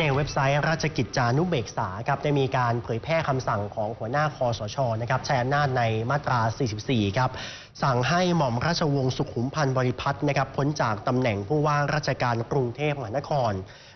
ในเว็บไซต์ราชกิจจานุเบกษาครับได้มีการเผยแพร่คำสั่งของหัวหน้าคอสชนะครับใช้อำนาจในมาตรา 44 ครับ สั่งให้หม่อมราชวงศ์สุขุมพันธ์บริพัตรนะครับพ้นจากตำแหน่งผู้ว่าราชการกรุงเทพมหานคร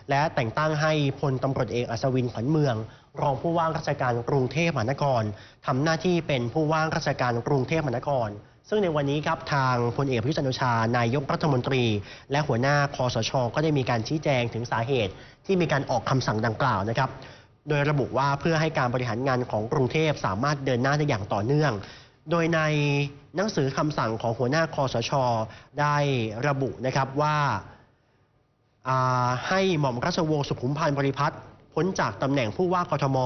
และแต่งตั้งให้พลตำรวจเอกอัศวินขวัญเมือง รองผู้ว่าราชการกรุงเทพมหานครทำหน้าที่เป็นผู้ว่าราชการกรุงเทพมหานคร ซึ่งในวันนี้ครับทางพลเอกประยุทธ์จันทร์โอชานายกรัฐมนตรี และหัวหน้าคอสช ก็ได้มีการชี้แจงถึงสาเหตุที่มีการออกคำสั่งดังกล่าวนะครับ โดยระบุว่าเพื่อให้การบริหารงานของกรุงเทพสามารถเดินหน้าได้อย่างต่อเนื่อง โดยในหนังสือคำสั่งของหัวหน้าคอสช ได้ระบุนะครับว่าอ่าให้หม่อมราชวงศ์สุขุมพันธ์บริพัตร พ้นจากตำแหน่งผู้ว่ากทม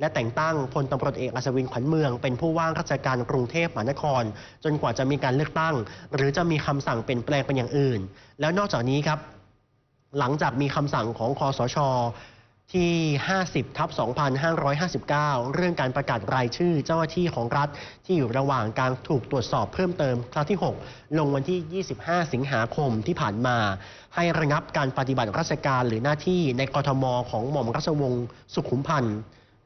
และแต่งตั้งพลตำรวจเอกอัศวินขวัญเมือง เป็นผู้ว่าราชการกรุงเทพมหานคร จนกว่าจะมีการเลือกตั้ง หรือจะมีคำสั่งเปลี่ยนแปลงเป็นอย่างอื่น แล้วนอกจากนี้ครับหลังจากมีคำสั่งของคอสช ที่ 50 ทับ 2559 เรื่องการประกาศรายชื่อเจ้าหน้าที่ของรัฐที่อยู่ระหว่างการถูกตรวจสอบเพิ่มเติมครั้งที่ 6 ลงวันที่ 25 สิงหาคมที่ผ่านมา ให้ระงับการปฏิบัติราชการหรือหน้าที่ในกทมของหม่อมราชวงศ์สุขุมพันธ์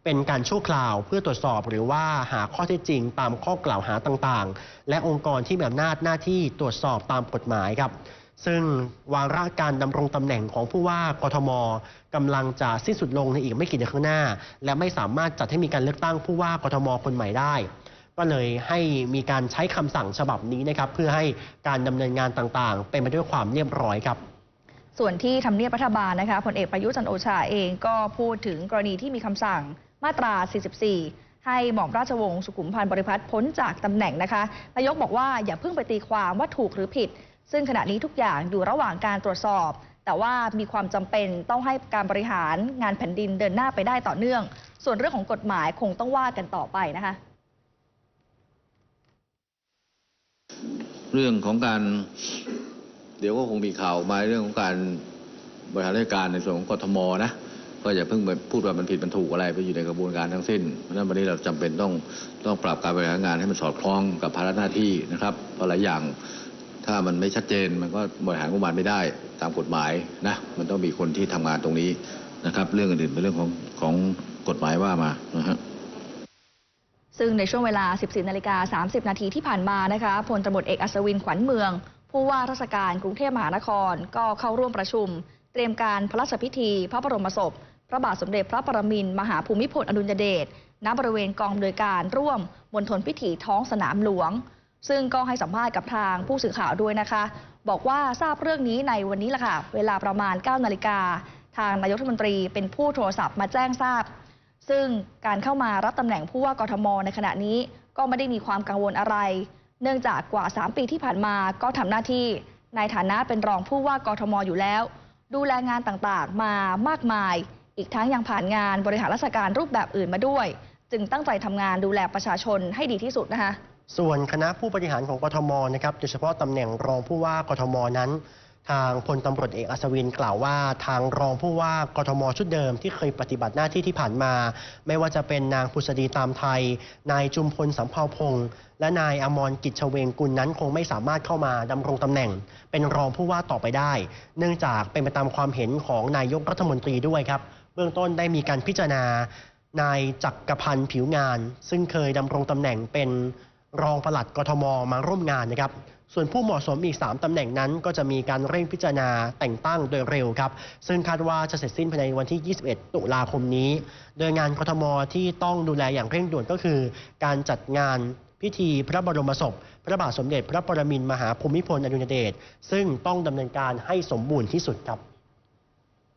เป็นการชั่วคราวเพื่อตรวจสอบหรือว่าหาข้อเท็จจริงตามข้อกล่าวหาต่างๆ และองค์กรที่มีอำนาจหน้าที่ตรวจสอบตามกฎหมายครับ ซึ่งวาระการดำรงตำแหน่งของผู้ว่ากทมกำลังจะสิ้นสุดลงในอีกไม่กี่เดือนข้างหน้า และไม่สามารถจัดให้มีการเลือกตั้งผู้ว่ากทมคนใหม่ได้ ก็เลยให้มีการใช้คำสั่งฉบับนี้นะครับ เพื่อให้การดำเนินงานต่างๆ เป็นไปด้วยความเรียบร้อยครับส่วนที่ทำเนียบรัฐบาลนะคะผลเอกประยุทธ์จันโอชาเองก็พูดถึงกรณีที่มีคำสั่งมาตรา 44 ให้หม่อมราชวงศ์สุขุมพันธ์บริพัตรพ้นจากตำแหน่งนะคะนายกบอกว่าอย่าเพิ่งไปตีความว่าถูกหรือผิด ซึ่งขณะนี้ทุกอย่างอยู่ระหว่างการตรวจสอบ แต่ว่ามีความจำเป็นต้องให้การบริหารงานแผ่นดินเดินหน้าไปได้ต่อเนื่อง ส่วนเรื่องของกฎหมายคงต้องว่ากันต่อไปนะคะ เรื่องของการเดี๋ยวก็คงมีข่าวมาเรื่องของการบริหารราชการในส่วนของกทมนะก็อย่าเพิ่งไปพูดว่ามันผิดมันถูกอะไรไปอยู่ในกระบวนการทั้งสิ้น เพราะฉะนั้นวันนี้เราจำเป็นต้องต้องปรับการบริหารงานให้มันสอดคล้องกับภาระหน้าที่นะครับเพราะหลายอย่าง ถ้ามันไม่ชัดเจนมันก็บริหารงบประมาณไม่ได้ตามกฎหมายนะมันต้องมีคนที่ทำงานตรงนี้นะครับ เรื่องอื่นเป็นเรื่องของของกฎหมายว่ามานะฮะซึ่งในช่วงเวลา 14นาฬิกา30 นาทีที่ผ่านมานะคะพลตำรวจเอกอัศวินขวัญเมือง ผู้ว่าราชการกรุงเทพมหานคร ก็เข้าร่วมประชุม เตรียมการพระราชพิธี พระบรมศพ พระบาทสมเด็จพระปรมินทรมหาภูมิพลอดุลยเดชณบริเวณกองโดยการร่วมมณฑลพิธีท้องสนามหลวง ซึ่งก็ให้สัมภาษณ์กับทางผู้สื่อข่าวด้วยนะคะ บอกว่าทราบเรื่องนี้ในวันนี้แหละค่ะ เวลาประมาณ 9 นาฬิกา ทางนายกรัฐมนตรีเป็นผู้โทรศัพท์มาแจ้งทราบ ซึ่งการเข้ามารับตำแหน่งผู้ว่ากทม ในขณะนี้ก็ไม่ได้มีความกังวลอะไร เนื่องจากกว่า 3 ปีที่ผ่านมาก็ทำหน้าที่ในฐานะเป็นรองผู้ว่ากทมอยู่แล้ว ดูแลงานต่างๆมามากมาย อีกทั้งยังผ่านงานบริหารราชการรูปแบบอื่นมาด้วย จึงตั้งใจทำงานดูแลประชาชนให้ดีที่สุดนะคะ ส่วนคณะผู้บริหารของกทมนะครับโดยเฉพาะตำแหน่งรองผู้ว่ากทมนั้น ทางพลตำรวจเอกอัศวินกล่าวว่า ทางรองผู้ว่ากทมชุดเดิมที่เคยปฏิบัติหน้าที่ที่ผ่านมา ไม่ว่าจะเป็นนางพุษดีตามไทย นายจุมพลสำเภาพงษ์และนายอมรกิจเฉวงกุลนั้นคงไม่สามารถเข้ามาดำรงตำแหน่ง เป็นรองผู้ว่าต่อไปได้ เนื่องจากเป็นไปตามความเห็นของนายกรัฐมนตรีด้วยครับ เบื้องต้นได้มีการพิจารณานายจักรพันธ์ผิวงาน ซึ่งเคยดำรงตำแหน่งเป็น รองปลัดกทมมาร่วมงานนะครับ ส่วนผู้เหมาะสมอีก 3 ตำแหน่งนั้นก็จะมีการเร่งพิจารณาแต่งตั้งโดยเร็วครับ ซึ่งคาดว่าจะเสร็จสิ้นภายในวันที่ 21 ตุลาคมนี้ โดยงานกทมที่ต้องดูแลอย่างเร่งด่วนก็คือ การจัดงานพิธีพระบรมศพ พระบาทสมเด็จพระปรมินทรมหาภูมิพลอดุลยเดชซึ่งต้องดำเนินการให้สมบูรณ์ที่สุดครับ